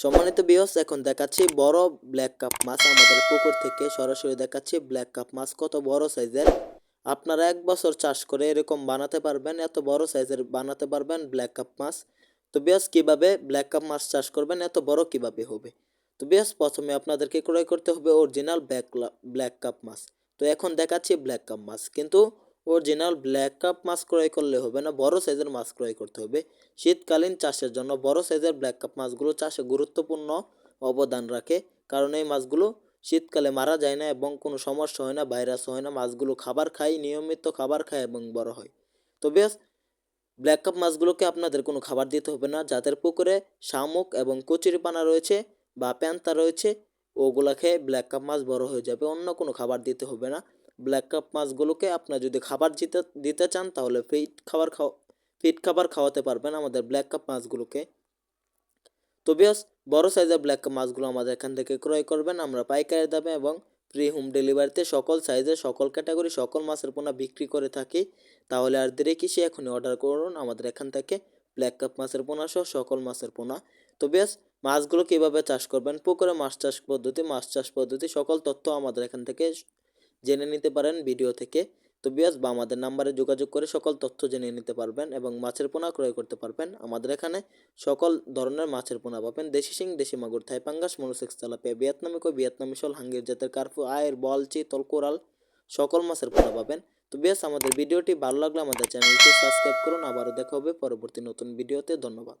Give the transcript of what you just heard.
সম্মানিত বিহস এখন দেখাচ্ছি বড় ব্ল্যাক কাপ মাছ আমাদের পুকুর থেকে সরাসরি দেখাচ্ছি ব্ল্যাক কাপ মাছ কত বড় সাইজের আপনারা এক বছর চাষ করে এরকম বানাতে পারবেন, এত বড় সাইজের বানাতে পারবেন ব্ল্যাক কাপ মাছ। তো বিয়াস কীভাবে ব্ল্যাক কাপ মাছ চাষ করবেন, এত বড় কীভাবে হবে? তো বিয়াস প্রথমে আপনাদেরকে ক্রয় করতে হবে অরিজিনাল ব্ল্যাক ব্ল্যাক কাপ মাছ। তো এখন দেখাচ্ছি ব্ল্যাক কাপ মাছ। কিন্তু অরিজিনাল ব্ল্যাক কাপ মাছ ক্রয় করলে হবে না, বড় সাইজের মাছ ক্রয় করতে হবে। শীতকালীন চাষের জন্য বড় সাইজের ব্ল্যাক কাপ মাছগুলো চাষে গুরুত্বপূর্ণ অবদান রাখে, কারণ এই মাছগুলো শীতকালে মারা যায় না এবং কোনো সমস্যা হয় না, ভাইরাস হয় না মাছগুলো খাবার খায়, নিয়মিত খাবার খায় এবং বড় হয়। তো বেশ, ব্ল্যাক কাপ মাছগুলোকে আপনাদের কোনো খাবার দিতে হবে না, যাদের পুকুরে শামুক এবং কচুরিপানা রয়েছে বা প্যান্তা রয়েছে ওগুলা খেয়ে ব্ল্যাক কাপ মাছ বড় হয়ে যাবে, অন্য কোনো খাবার দিতে হবে না। ব্ল্যাক কাপ মাছগুলোকে আপনার যদি খাবার দিতে দিতে চান, তাহলে ফিট খাবার খাওয়া ফিট খাবার খাওয়াতে পারবেন আমাদের ব্ল্যাক কাপ মাছগুলোকে। তো বেশ বড় সাইজের ব্ল্যাক কাপ মাছগুলো আমাদের এখান থেকে ক্রয় করবেন। আমরা পাইকারি দামে এবং ফ্রি হোম ডেলিভারিতে সকল সাইজের সকল ক্যাটাগরি সকল মাছের পোনা বিক্রি করে থাকি। তাহলে আর দেরি কিসে, এখনই অর্ডার করুন আমাদের এখান থেকে ব্ল্যাক কাপ মাছের পোনা সহ সকল মাছের পোনা। তো বেশ মাছগুলো কীভাবে চাষ করবেন? পুকুরে মাছ চাষ পদ্ধতি, মাছ চাষ পদ্ধতি, সকল তথ্য আমাদের এখান থেকে জেনে নিতে পারেন ভিডিও থেকে। তো বিয়াস বা আমাদের নাম্বারে যোগাযোগ করে সকল তথ্য জেনে নিতে পারবেন এবং মাছের পোনা ক্রয় করতে পারবেন। আমাদের এখানে সকল ধরনের মাছের পোনা পাবেন। দেশি শিং, দেশি মাগুর, থাই পাঙ্গাস মনোসেক্স তেলাপিয়া, ভিয়েতনামি কই ভিয়েতনামি শল, হাঙ্গির জাতের কার্পু, আয়ের, বল চিতল কোরাল সকল মাছের পোনা পাবেন। তো বিয়াস আমাদের ভিডিওটি ভালো লাগলে আমাদের চ্যানেলটি সাবস্ক্রাইব করুন। আবারও দেখা হবে পরবর্তী নতুন ভিডিওতে। ধন্যবাদ।